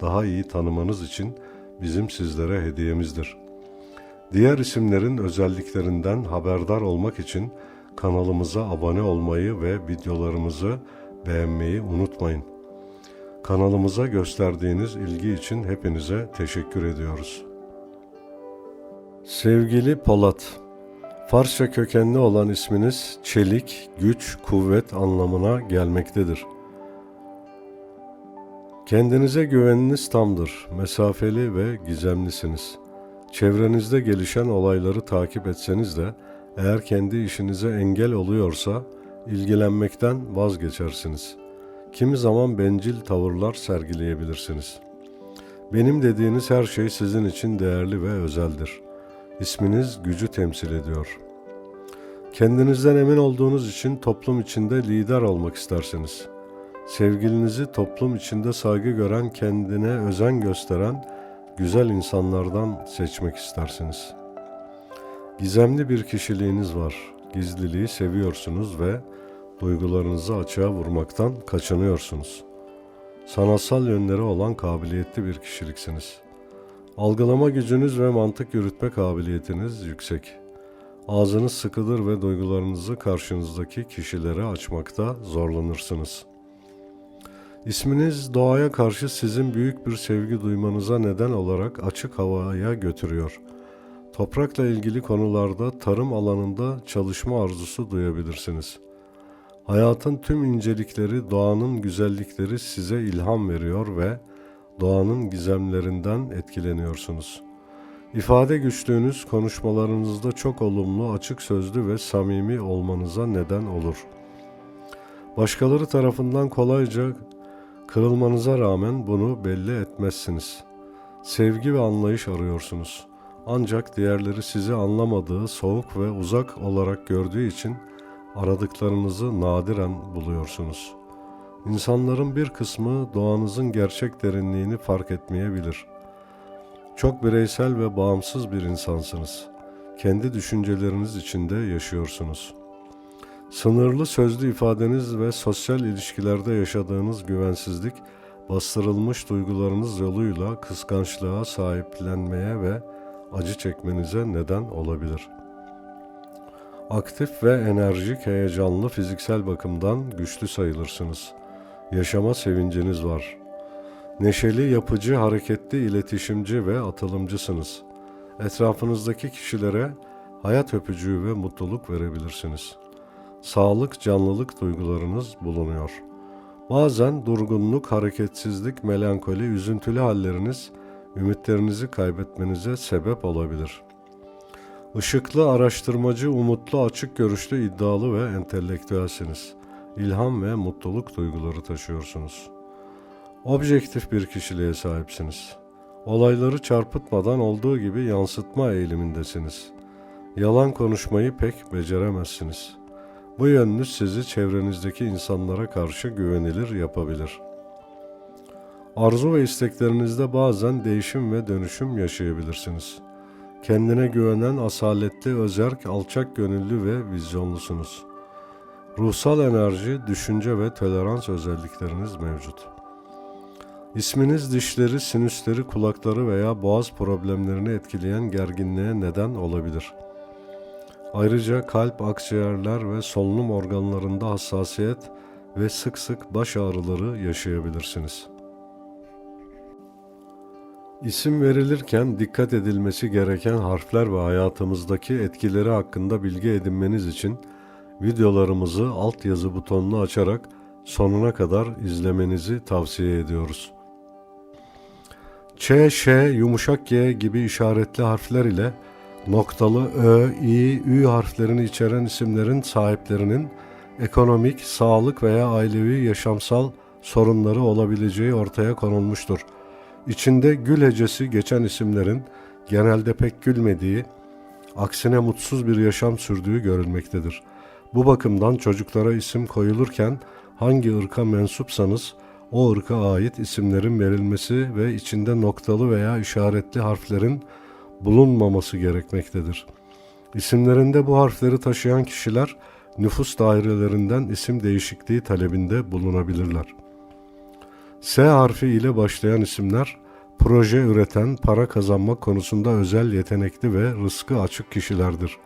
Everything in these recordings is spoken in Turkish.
daha iyi tanımanız için bizim sizlere hediyemizdir. Diğer isimlerin özelliklerinden haberdar olmak için kanalımıza abone olmayı ve videolarımızı beğenmeyi unutmayın. Kanalımıza gösterdiğiniz ilgi için hepinize teşekkür ediyoruz. Sevgili Polat, Farsça kökenli olan isminiz çelik, güç, kuvvet anlamına gelmektedir. Kendinize güveniniz tamdır, mesafeli ve gizemlisiniz. Çevrenizde gelişen olayları takip etseniz de eğer kendi işinize engel oluyorsa ilgilenmekten vazgeçersiniz. Kimi zaman bencil tavırlar sergileyebilirsiniz. Benim dediğiniz her şey sizin için değerli ve özeldir. İsminiz gücü temsil ediyor. Kendinizden emin olduğunuz için toplum içinde lider olmak istersiniz. Sevgilinizi toplum içinde saygı gören, kendine özen gösteren güzel insanlardan seçmek istersiniz. Gizemli bir kişiliğiniz var. Gizliliği seviyorsunuz ve duygularınızı açığa vurmaktan kaçınıyorsunuz. Sanatsal yönleri olan kabiliyetli bir kişiliksiniz. Algılama gücünüz ve mantık yürütme kabiliyetiniz yüksek. Ağzınız sıkıdır ve duygularınızı karşınızdaki kişilere açmakta zorlanırsınız. İsminiz doğaya karşı sizin büyük bir sevgi duymanıza neden olarak açık havaya götürüyor. Toprakla ilgili konularda tarım alanında çalışma arzusu duyabilirsiniz. Hayatın tüm incelikleri, doğanın güzellikleri size ilham veriyor ve doğanın gizemlerinden etkileniyorsunuz. İfade güçlüğünüz konuşmalarınızda çok olumlu, açık sözlü ve samimi olmanıza neden olur. Başkaları tarafından kolayca kırılmanıza rağmen bunu belli etmezsiniz. Sevgi ve anlayış arıyorsunuz. Ancak diğerleri sizi anlamadığı, soğuk ve uzak olarak gördüğü için aradıklarınızı nadiren buluyorsunuz.'' İnsanların bir kısmı doğanızın gerçek derinliğini fark etmeyebilir. Çok bireysel ve bağımsız bir insansınız. Kendi düşünceleriniz içinde yaşıyorsunuz. Sınırlı sözlü ifadeniz ve sosyal ilişkilerde yaşadığınız güvensizlik, bastırılmış duygularınız yoluyla kıskançlığa sahiplenmeye ve acı çekmenize neden olabilir. Aktif ve enerjik, heyecanlı fiziksel bakımdan güçlü sayılırsınız.'' yaşama sevinciniz var. Neşeli, yapıcı, hareketli, iletişimci ve atılımcısınız. Etrafınızdaki kişilere hayat öpücüğü ve mutluluk verebilirsiniz. Sağlık, canlılık duygularınız bulunuyor. Bazen durgunluk, hareketsizlik, melankoli, üzüntülü halleriniz ümitlerinizi kaybetmenize sebep olabilir. Işıklı, araştırmacı, umutlu, açık görüşlü, iddialı ve entelektüelsiniz.'' ilham ve mutluluk duyguları taşıyorsunuz. Objektif bir kişiliğe sahipsiniz. Olayları çarpıtmadan olduğu gibi yansıtma eğilimindesiniz. Yalan konuşmayı pek beceremezsiniz. Bu yönünüz sizi çevrenizdeki insanlara karşı güvenilir yapabilir. Arzu ve isteklerinizde bazen değişim ve dönüşüm yaşayabilirsiniz. Kendine güvenen, asaletli, özerk, alçak gönüllü ve vizyonlusunuz.'' Ruhsal enerji, düşünce ve tolerans özellikleriniz mevcut. İsminiz dişleri, sinüsleri, kulakları veya boğaz problemlerini etkileyen gerginliğe neden olabilir. Ayrıca kalp, akciğerler ve solunum organlarında hassasiyet ve sık sık baş ağrıları yaşayabilirsiniz. İsim verilirken dikkat edilmesi gereken harfler ve hayatımızdaki etkileri hakkında bilgi edinmeniz için videolarımızı altyazı butonunu açarak sonuna kadar izlemenizi tavsiye ediyoruz. Ç, Ş, yumuşak G gibi işaretli harfler ile noktalı Ö, İ, Ü harflerini içeren isimlerin sahiplerinin ekonomik, sağlık veya ailevi yaşamsal sorunları olabileceği ortaya konulmuştur. İçinde gül hecesi geçen isimlerin genelde pek gülmediği, aksine mutsuz bir yaşam sürdüğü görülmektedir. Bu bakımdan çocuklara isim koyulurken hangi ırka mensupsanız o ırka ait isimlerin verilmesi ve içinde noktalı veya işaretli harflerin bulunmaması gerekmektedir. İsimlerinde bu harfleri taşıyan kişiler nüfus dairelerinden isim değişikliği talebinde bulunabilirler. S harfi ile başlayan isimler proje üreten, para kazanmak konusunda özel yetenekli ve rızkı açık kişilerdir.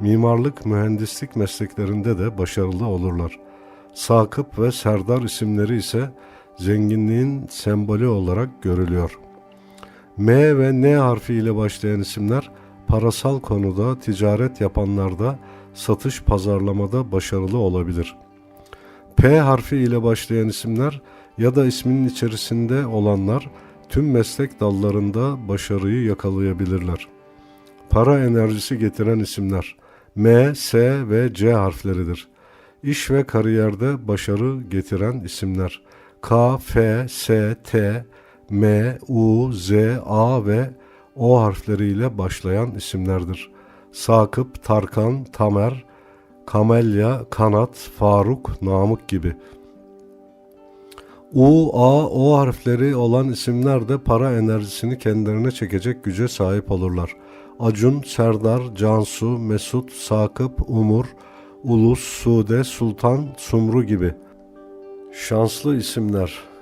Mimarlık, mühendislik mesleklerinde de başarılı olurlar. Sakıp ve Serdar isimleri ise zenginliğin sembolü olarak görülüyor. M ve N harfi ile başlayan isimler parasal konuda ticaret yapanlarda satış pazarlamada başarılı olabilir. P harfi ile başlayan isimler ya da isminin içerisinde olanlar tüm meslek dallarında başarıyı yakalayabilirler. Para enerjisi getiren isimler M, S ve C harfleridir. İş ve kariyerde başarı getiren isimler K, F, S, T, M, U, Z, A ve O harfleriyle başlayan isimlerdir. Sakıp, Tarkan, Tamer, Kamelya, Kanat, Faruk, Namık gibi. U, A, O harfleri olan isimler de para enerjisini kendilerine çekecek güce sahip olurlar. Acun, Serdar, Cansu, Mesut, Sakıp, Umur, Ulus, Sude, Sultan, Sumru gibi. Şanslı isimler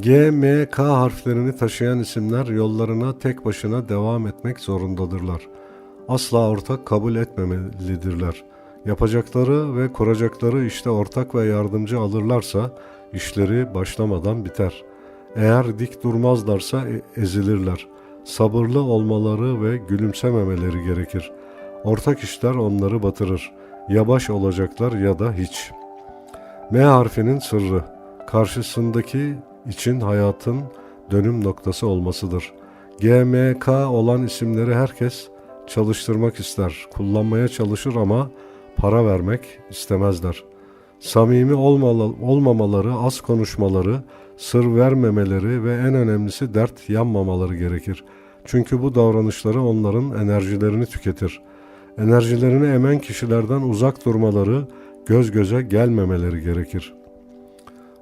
G, M, K harflerini taşıyan isimler yollarına tek başına devam etmek zorundadırlar. Asla ortak kabul etmemelidirler. Yapacakları ve kuracakları işte ortak ve yardımcı alırlarsa işleri başlamadan biter. Eğer dik durmazlarsa e- ezilirler. Sabırlı olmaları ve gülümsememeleri gerekir. Ortak işler onları batırır. Ya baş olacaklar ya da hiç. M harfinin sırrı karşısındaki için hayatın dönüm noktası olmasıdır. GMK olan isimleri herkes çalıştırmak ister, kullanmaya çalışır ama para vermek istemezler. Samimi olmamaları, az konuşmaları, sır vermemeleri ve en önemlisi dert yanmamaları gerekir. Çünkü bu davranışları onların enerjilerini tüketir. Enerjilerini emen kişilerden uzak durmaları, göz göze gelmemeleri gerekir.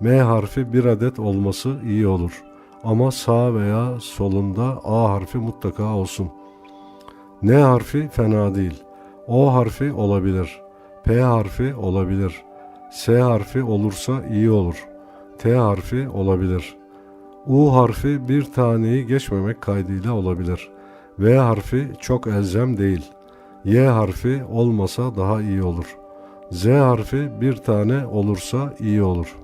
M harfi bir adet olması iyi olur. Ama sağ veya solunda A harfi mutlaka olsun. N harfi fena değil. O harfi olabilir. P harfi olabilir. S harfi olursa iyi olur. T harfi olabilir. U harfi bir taneyi geçmemek kaydıyla olabilir. V harfi çok elzem değil. Y harfi olmasa daha iyi olur. Z harfi bir tane olursa iyi olur.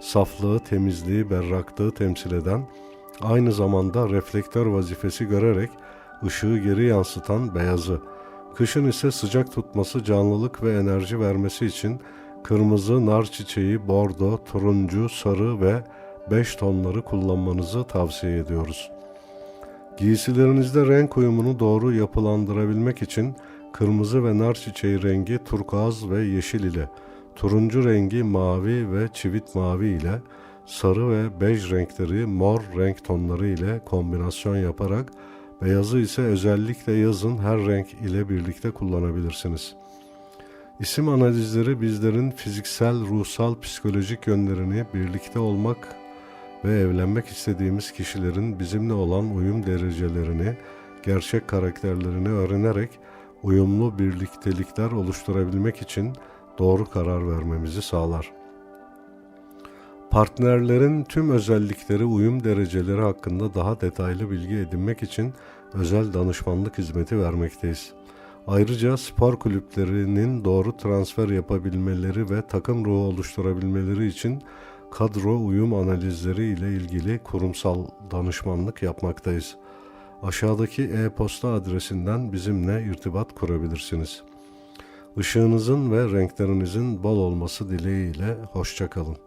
saflığı, temizliği, berraklığı temsil eden, aynı zamanda reflektör vazifesi görerek ışığı geri yansıtan beyazı, kışın ise sıcak tutması, canlılık ve enerji vermesi için kırmızı, nar çiçeği, bordo, turuncu, sarı ve beş tonları kullanmanızı tavsiye ediyoruz. Giysilerinizde renk uyumunu doğru yapılandırabilmek için kırmızı ve nar çiçeği rengi turkuaz ve yeşil ile, turuncu rengi mavi ve çivit mavi ile, sarı ve bej renkleri mor renk tonları ile kombinasyon yaparak beyazı ise özellikle yazın her renk ile birlikte kullanabilirsiniz. İsim analizleri bizlerin fiziksel, ruhsal, psikolojik yönlerini birlikte olmak ve evlenmek istediğimiz kişilerin bizimle olan uyum derecelerini, gerçek karakterlerini öğrenerek uyumlu birliktelikler oluşturabilmek için doğru karar vermemizi sağlar. Partnerlerin tüm özellikleri, uyum dereceleri hakkında daha detaylı bilgi edinmek için özel danışmanlık hizmeti vermekteyiz. Ayrıca spor kulüplerinin doğru transfer yapabilmeleri ve takım ruhu oluşturabilmeleri için kadro uyum analizleri ile ilgili kurumsal danışmanlık yapmaktayız. Aşağıdaki e-posta adresinden bizimle irtibat kurabilirsiniz. Işığınızın ve renklerinizin bol olması dileğiyle hoşçakalın.